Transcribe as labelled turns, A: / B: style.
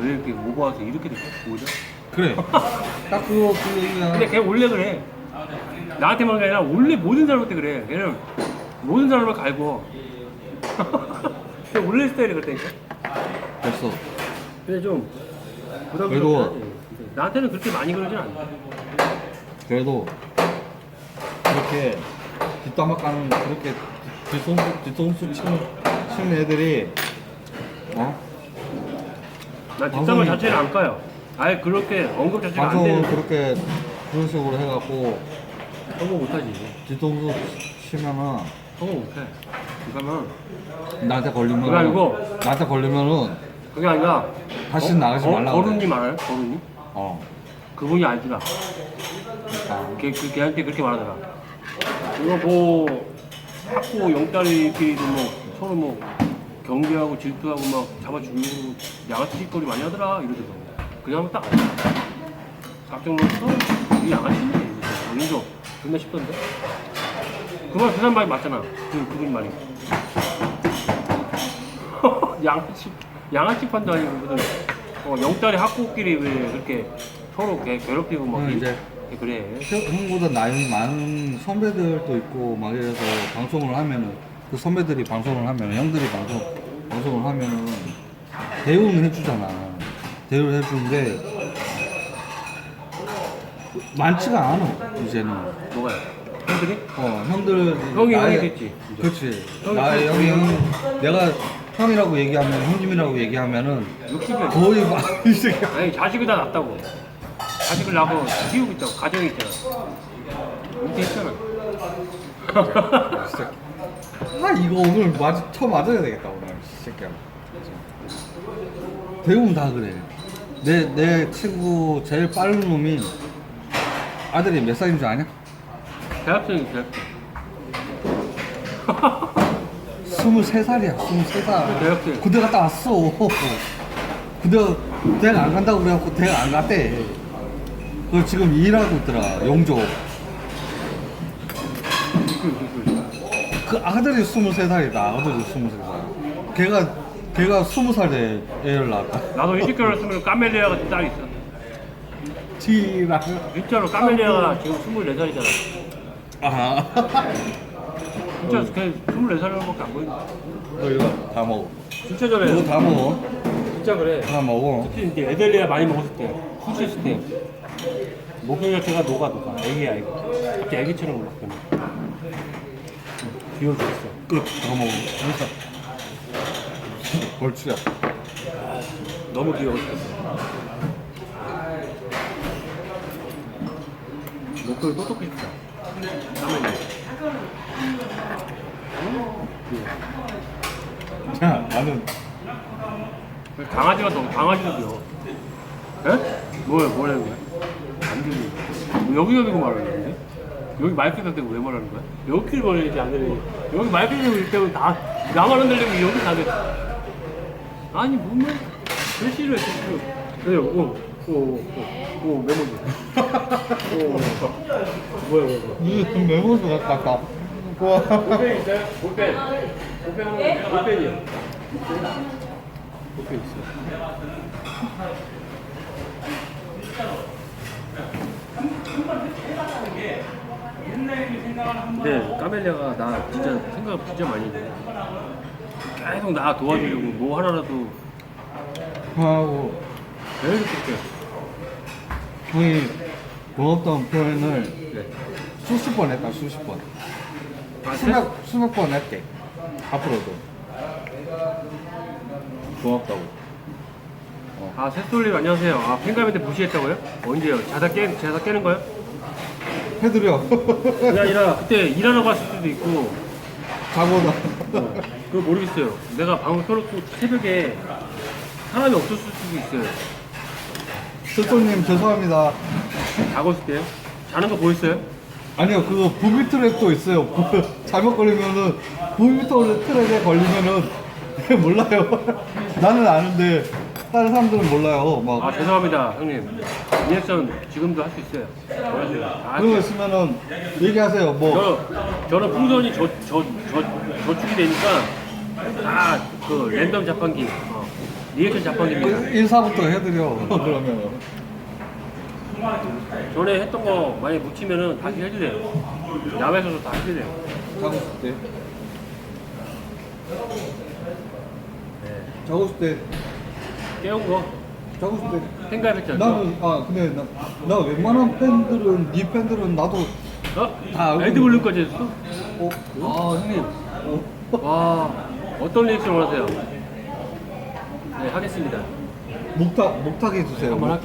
A: 왜 이렇게 오버와서 이렇게? 오히려?
B: 그래. 딱 그거 그 얘기야.
A: 근데 걔 원래 그래. 나한테만 게 아니라 원래 모든 사람한테 그래. 걔는 모든 사람을 갈고. 걔 원래 스타일이 그랬다니까.
B: 됐어.
A: 근데 좀 부담스럽긴
B: 그래도-
A: 하지. 근데 나한테는 그렇게 많이 그러진 않아.
B: 그래도 그렇게 뒷담화 까는 그렇게 뒤통수 치는, 치는 애들이 어
A: 난 뒷담화
B: 방송이-
A: 자체를 안 까요. 아예 그렇게 언급 자체가 안
B: 방송을
A: 되는
B: 그렇게 그런 식으로 해갖고
A: 성공 못하지.
B: 뒤통수 치면은
A: 성공 못해. 그러면
B: 나한테 걸리면
A: 그게 아니고
B: 나한테 걸리면은
A: 그게 아니라
B: 다시 나가지 말라고 그래.
A: 거루님 알아요? 거루님?
B: 어
A: 그분이 알더라.
B: 아,
A: 걔, 그, 걔한테 그렇게 말하더라. 이거 뭐, 학고 영딸이끼리도 뭐, 서로 뭐, 경계하고 질투하고 막 잡아주고, 양아치 짓거리 많이 하더라. 이러더라고. 그냥 딱. 깜짝 놀랐어? 이 양아치네. 이러면서 존나 싶던데? 그 말, 그 사람 말이 맞잖아. 그, 그분 말이. 양아치, 양아치 판도 아니고, 무슨, 어, 영딸이 학고끼리 왜 그렇게 서로 개- 괴롭히고 막.
B: 응,
A: 이-
B: 이제
A: 그래.
B: 형보다 나이 많은 선배들도 있고 막 이래서 방송을 하면은 그 선배들이 방송을 하면 형들이 방송 방송을 하면은 대우는 해주잖아. 대우를 해주는데 많지가 않아 이제는.
A: 뭐가요? 형들이?
B: 어 형들
A: 형이 형이겠지, 이제.
B: 그렇지.
A: 형이
B: 나의
A: 형이
B: 형이. 형 내가 형이라고 얘기하면 형님이라고 얘기하면은
A: 욕심이
B: 거의 막 이제
A: 아니 자식을 다 낳았다고. 자식을 낳고 키우고 있다고. 가정이 있잖아. 이렇게 했잖아.
B: 진짜. 아 이거 오늘 맞 처음 맞아야 되겠다 오늘 이 새끼야. 대부분 다 그래. 내 내 친구 제일 빠른 놈이 아들이 몇 살인 줄 아냐?
A: 대학생이 대학생.
B: 23살이야 23살.
A: 대학생.
B: 군대 갔다 왔어. 군대 대학 안 간다고 그래갖고 대학 안 갔대. 그 지금 일하고 있더라 용조 그 아들이 23살이다. 아들이 23살. 걔가 걔가 20살에 애를 낳았다.
A: 나도 일찍 결혼 했으면 카멜리아 같은 딸이 있어.
B: 지랄
A: 진짜로 카멜리아가 지금 24살이잖아.
B: 아.
A: 진짜 걔 24살밖에 안 보인다.
B: 너 이거 다 먹어.
A: 진짜
B: 이거
A: 잘해
B: 다 먹어.
A: 진짜 그래.
B: 다 먹어.
A: 특히 이제 에델리아 많이 먹었을 때 술 취했을 때. 목소리 자체가 녹아 녹아 애기야 애기. 갑자기 애기처럼 막 그냥 귀여워 죽겠어.
B: 끝다 먹어. 벌추야.
A: 너무 귀여워 목소리 똑똑히 싶다. 까만이
B: 야 나는
A: 강아지가 더 강아지도 귀여워. 에? 뭐야 뭐라는 거야? 안 들리 뭐 여기 여기고 말하는 건데? 여기 마이크가 대고 왜 말하는 거야? 여기를 말해야지 안 들리지 여기 마이크 이렇게 하면 다 나만 흔들리고 여기 다 돼. 아니 뭔 말? 왜 싫어해 싫어 그래 오오 오 오 메모지. 오 뭐야 뭐야 뭐야.
B: 이 메모도 같다 와.
A: 볼펜 있어요? 볼펜. 볼펜은 볼펜이요. 볼펜 있어 근데 까멜리아가 나 진짜 생각 진짜 많이 해 계속 나 도와주려고 뭐 하나라도
B: 하고
A: 계속 그렇게
B: 형이 고맙다는 표현을
A: 네.
B: 수십 번 했다 수십 번
A: 아,
B: 수백 수백 번 했대 앞으로도 고맙다고
A: 아, 새솔님 안녕하세요. 아, 팬가입한테 무시했다고요? 언제요? 자다 깨, 자다 깨는 거요?
B: 해드려
A: 그게 아니라 그때 일하러 갔을 수도 있고,
B: 자고다
A: 그거 모르겠어요. 내가 방금 켜놓고 새벽에 사람이 없었을 수도 있어요.
B: 스토님 죄송합니다
A: 자고 있을 때요? 자는 거 보였어요?
B: 아니요 그거 부비 트랩도 있어요 잘못 걸리면은 부비 트랩에 걸리면은 몰라요 나는 아는데 다른 사람들은 몰라요
A: 아,
B: 막
A: 죄송합니다, 형님. 리액션 지금도 할 수 있어요. 원하세요. 다
B: 그런 거
A: 할게요.
B: 있으면은 얘기하세요 뭐
A: 저, 저는 풍선이 저, 저, 저, 저축이 되니까 다 그 랜덤 자판기. 어. 리액션 자판기입니다.
B: 인사부터 해드려 그러면
A: 전에 했던 거 많이 묻히면은 다시 해주래요. 야외에서도 다 해주래요.
B: 자고 있을 때
A: 네.
B: 자고 있을 때
A: 깨운 거
B: 자고 때
A: 생각했죠.
B: 나는 아 근데 나, 나 웬만한 팬들은 네 팬들은 나도
A: 어?
B: 다 알고
A: 레드불루까지 했어?
B: 어?
A: 아 형님
B: 어?
A: 와 어떤 리액션 원하세요? 네 하겠습니다.
B: 목탁 목탁 해 주세요
A: 한번 할게요.